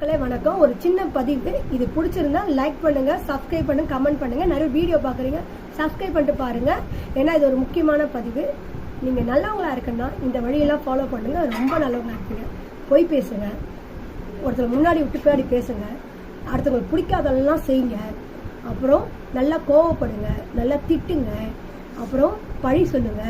மக்களே வணக்கம். ஒரு சின்ன பதிவு. இது பிடிச்சிருந்தா லைக் பண்ணுங்க சப்ஸ்கிரைப் பண்ணுங்க கமெண்ட் பண்ணுங்க. நிறைய வீடியோ பார்க்குறீங்க. சப்ஸ்கிரைப் பண்ணிட்டு பாருங்க. ஏன்னா இது ஒரு முக்கியமான பதிவு. நீங்க நல்லவங்களா இருக்குன்னா இந்த வழியெல்லாம் ஃபாலோ பண்ணுங்க. ரொம்ப நல்லவங்களா இருப்பீங்க. போய் பேசுங்க. ஒருத்தர் முன்னாடி விட்டு பின்னாடி பேசுங்க. அடுத்தவங்களுக்கு பிடிக்காதெல்லாம் செய்யுங்க. அப்புறம் நல்லா கோவப்படுங்க. நல்லா திட்டுங்க. அப்புறம் பழி சொல்லுங்க.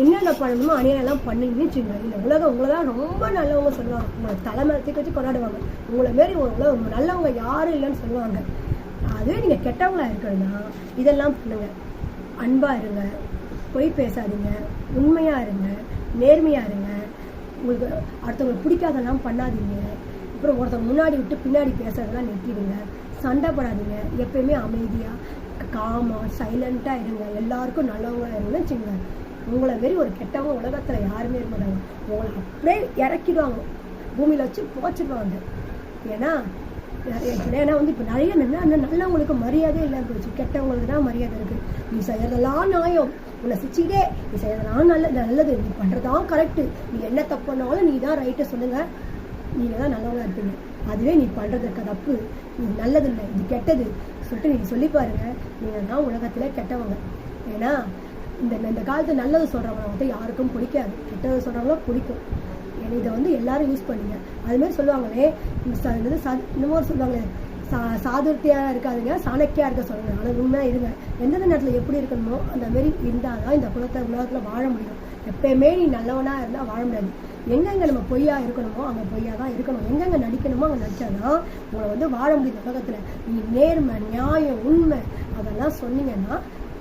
என்னென்ன பண்ணணுமோ அநியாயம்லாம் பண்ணீங்கன்னு வச்சுங்க இந்த உலகம் உங்களை தான் ரொம்ப நல்லவங்க சொல்லுவாங்க. உங்களை தலைமையத்துக்கு வச்சு கொண்டாடுவாங்க. உங்களை மாரி உங்களை நல்லவங்க யாரும் இல்லைன்னு சொல்லுவாங்க. அதுவே நீங்கள் கெட்டவங்களா இருக்கணும்னா இதெல்லாம் பண்ணுங்க. அன்பாக இருங்க. பொய் பேசாதீங்க. உண்மையாக இருங்க. நேர்மையாக இருங்க. உங்களுக்கு அடுத்தவங்களுக்கு பிடிக்காதெல்லாம் பண்ணாதீங்க. அப்புறம் ஒருத்தர் முன்னாடி விட்டு பின்னாடி பேசுறதெல்லாம் நிறுத்திடுங்க. சண்டை போடாதீங்க. எப்பயுமே அமைதியாக காமா சைலண்ட்டாக இருங்க. எல்லாருக்கும் நல்லவங்க இருங்கன்னு வச்சுக்கோங்க உங்களை மாரி ஒரு கெட்டவங்க உலகத்தில் யாருமே இருக்க மாட்டாங்க. உங்களை அப்படியே இறக்கிடுவாங்க. பூமியில் வச்சு புதைச்சிடுவாங்க. ஏன்னா நிறைய- ஏன்னா வந்து இப்போ நிறைய நல்ல நல்லவங்களுக்கு மரியாதை இல்லை போச்சு. கெட்டவங்களுக்கு தான் மரியாதை இருக்கு. நீ செய்யறதெல்லாம் நியாயம். உன்னை சிச்சிக்கிட்டே நீ செய்யறதெல்லாம் நல்ல நல்லது. நீ பண்ணுறதான் கரெக்ட் நீ என்ன தப்பு பண்ணாலும் நீ தான் ரைட்டை சொல்லுங்க. நீங்கள் தான் நல்லவங்களா இருப்பீங்க. அதுவே நீ பண்றது இருக்க தப்பு இது நல்லது இல்லை இது கெட்டது. சொல்லிட்டு நீங்கள் சொல்லி பாருங்கள் நீங்கள் தான் உலகத்தில் கெட்டவங்க. ஏன்னா இந்த இந்த காலத்து நல்லது சொல்கிறவங்க வந்து யாருக்கும் பிடிக்காது. கெட்டது சொல்கிறவங்களும் பிடிக்கும். ஏன்னா இதை வந்து எல்லாரும் யூஸ் பண்ணுங்க. அதுமாரி சொல்லுவாங்களே இந்த வந்து சா- இன்னமும் சொல்லுவாங்களே சா சாதுர்த்தியாக இருக்காதுங்க சாணக்கியாக இருக்க சொல்லுங்க. ஆனால் உண்மையாக இருங்க. எந்தெந்த நேரத்தில் எப்படி இருக்கணுமோ அந்தமாரி இருந்தால் தான் இந்த குலத்தை உலகத்தில் வாழ முடியும். எப்பயுமே நீ நல்லவனா இருந்தால் வாழ முடியாது. எங்கெங்க நம்ம பொய்யா இருக்கணுமோ அங்கே பொய்யா தான் இருக்கணும். எங்கெங்க நடிக்கணுமோ அங்கே நடிச்சாதான் உங்களை வந்து வாழ முடியும் உலகத்தில். நீ நேர்மை நியாயம் உண்மை அதெல்லாம் சொன்னீங்கன்னா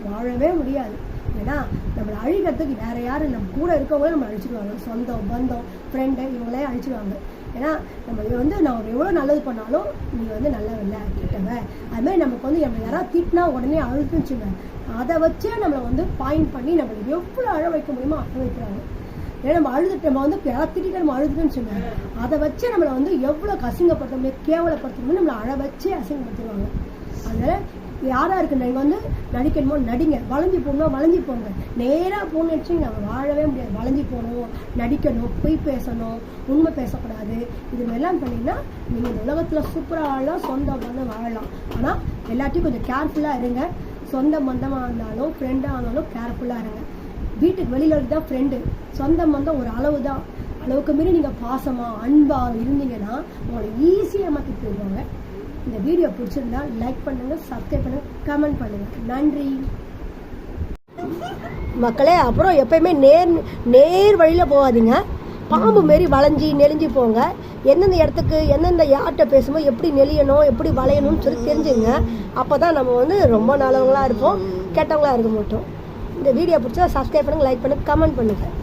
வாழவே முடியாது. ஏன்னா நம்மளை அழிக்கிறதுக்கு வேற யாரும் நம்ம கூட இருக்கவங்களே நம்ம அழிச்சிடுவாங்க சொந்தம் பந்தம் ஃப்ரெண்டு இவங்களே அழிச்சிடுவாங்க ஏன்னா நம்ம வந்து நம்ம எவ்வளோ நல்லது பண்ணாலும் நீ வந்து நல்லவில்லை கிட்டவ. அது மாதிரி நமக்கு வந்து நம்ம யாராவது திட்டினா உடனே அழுத்துச்சுங்க அதை வச்சே நம்மளை வந்து பாயிண்ட் பண்ணி நம்மளை எவ்வளோ அழ வைக்க முடியுமோ அழ வைக்கிறாங்க. ஏன்னா நம்ம அழுதுட்டு நம்ம வந்து யாராவது திட்டிட்டு நம்ம அழுதுன்னு சொன்னாங்க அதை வச்சே நம்மளை வந்து எவ்வளோ கசிங்கப்படுத்த முடியும் கேவலப்படுத்த முடியும் நம்மளை அழ வச்சே அசிங்கப்படுத்திடுவாங்க. அதனால் யாராக இருக்கு நீங்கள் வந்து நடிக்கணுமோ நடிங்க. வளைஞ்சு போகணும் வளைஞ்சு போங்க. நேராக போகணுச்சு வச்சு நம்ம வாழவே முடியாது. வளைஞ்சு போகணும் நடிக்கணும் பொய் பேசணும் உண்மை பேசக்கூடாது. இது மாதிரிலாம் பண்ணிங்கன்னா நீங்கள் இந்த உலகத்துல சூப்பரா வாழலாம் சொந்த பந்தம் வாழலாம். ஆனால் எல்லாத்தையும் கொஞ்சம் கேர்ஃபுல்லாக இருங்க. சொந்த மந்தமாக இருந்தாலும் ஃப்ரெண்டாக இருந்தாலும் கேர்ஃபுல்லாக இருங்க. வீட்டுக்கு வெளியில தான் ஃப்ரெண்டு சொந்த பந்தம் ஒரு அளவு தான் அளவுக்கு மீறி நீங்கள் பாசமாக அன்பாக இருந்தீங்கன்னா உங்களை ஈஸியாக மாற்றி போயிடுவாங்க இந்த வீடியோ பிடிச்சிருந்தா லைக் பண்ணுங்க சப்ஸ்கிரைப் பண்ணுங்க கமெண்ட் பண்ணுங்க. நன்றி. மக்களே அப்புறம் எப்பயுமே நேர் நேர் வழியில் போகாதீங்க. பாம்பு மாரி வளைஞ்சி நெளிஞ்சு போங்க. எந்தெந்த இடத்துக்கு எந்தெந்த யார்கிட்ட பேசும்போது எப்படி நெளியணும் எப்படி வளையணும்னு சொல்லி தெரிஞ்சுங்க. அப்போ தான் நம்ம வந்து ரொம்ப நல்லவங்களாக இருப்போம் கெட்டவங்களாக இருக்க மாட்டோம். இந்த வீடியோ பிடிச்சா சப்ஸ்கிரைப் பண்ணுங்கள் லைக் பண்ணுங்கள் கமெண்ட் பண்ணுங்கள்